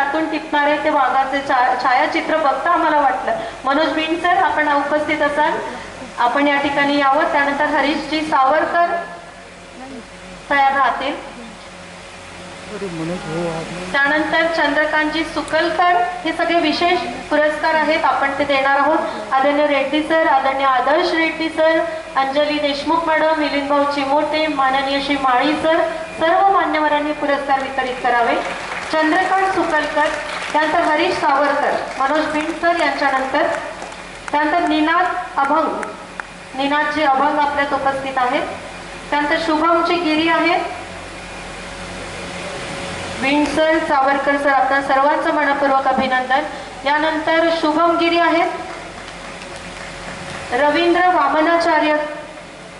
आतून टिपणारे ते वाघाचे छायाचित्र बघता आम्हाला वाटलं. मनोज बिंड सर आपण उपस्थित असाल. आपण या ठिकाणी यावं. त्यानंतर हरीशजी सावरकर तयार राहतील. त्यानंतर चंद्रकांतजी सुकलकर. हे सगळे विशेष पुरस्कार आहेत. आपण ते देणार आहोत. आदरणीय रेड्डी सर आदरणीय आदर्श रेड्डी सर अंजली देशमुख मॅडम मिलिंद भाऊ चिमोटे माननीय श्री माळी सर. सर्व मान्यवरांनी पुरस्कार वितरित करावे. चंद्रकांत सुकलकर त्यानंतर हरीश सावरकर मनोज भिंड सर यांच्यानंतर त्यानंतर निनाद अभंग. निनादजी अभंग आपल्यात उपस्थित आहेत. त्यानंतर शुभमची गिरी आहेत. विंड सर सावरकर सर आपल्या सर्वांचं मनपूर्वक अभिनंदन. यानंतर शुभम गिरी आहेत. रवींद्र वामनाचार्य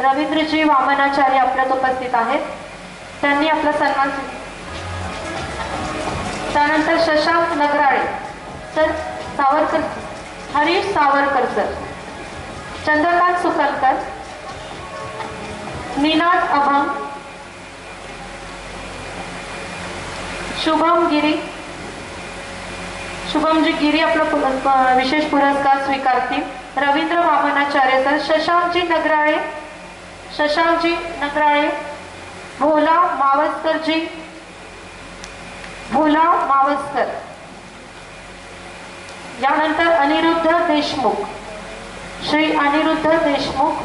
रवींद्रजी वामनाचार्य आपल्यात उपस्थित आहेत. त्यांनी आपला सन्मान त्यानंतर शशांक नगराळे सर सावरकर हरीश सावरकर सर चंद्रकांत सुकलकर निनाद अभंग शुभम गिरी शुभमजी गिरी आपला विशेष पुरस्कार स्वीकारतील रवींद्र वामनाचार्य सर शशांकजी नगराळे शशांकजी नगराळे भोला मावस्करजी भोला मावस्कर यानंतर अनिरुद्ध देशमुख. श्री अनिरुद्ध देशमुख.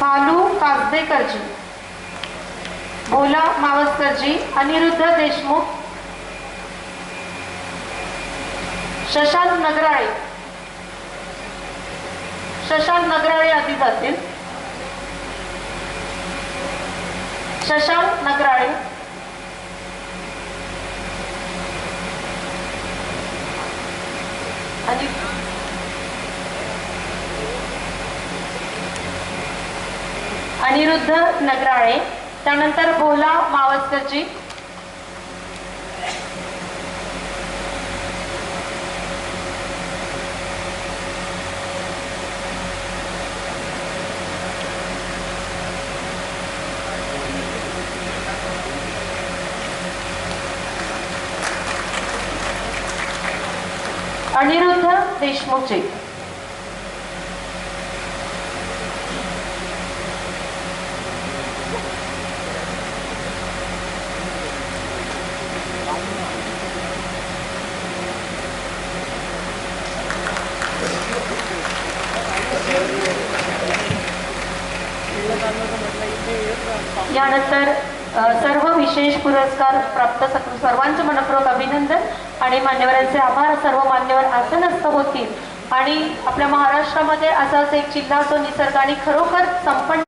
फालू काजदेकरजी भोला मावस्करजी अनिरुद्ध देशमुख. शशांक नगराळे. शशांक नगराळे आधी जातील शशांक नगराळे. आणि अनिरुद्ध नगराळे. त्यानंतर भोला मावस्करजी. अनिरुद्ध देशमुखचे यानंतर सर्व विशेष पुरस्कार प्राप्त सक- सर्वांचं मनपूर्वक अभिनंदन आणि मान्यवरांचे आभार. सर्व मान्यवर आसनस्थ होतील. आणि आपल्या महाराष्ट्रामध्ये असाच एक जिल्हा तो निसर्गाने खरोखर संपन्न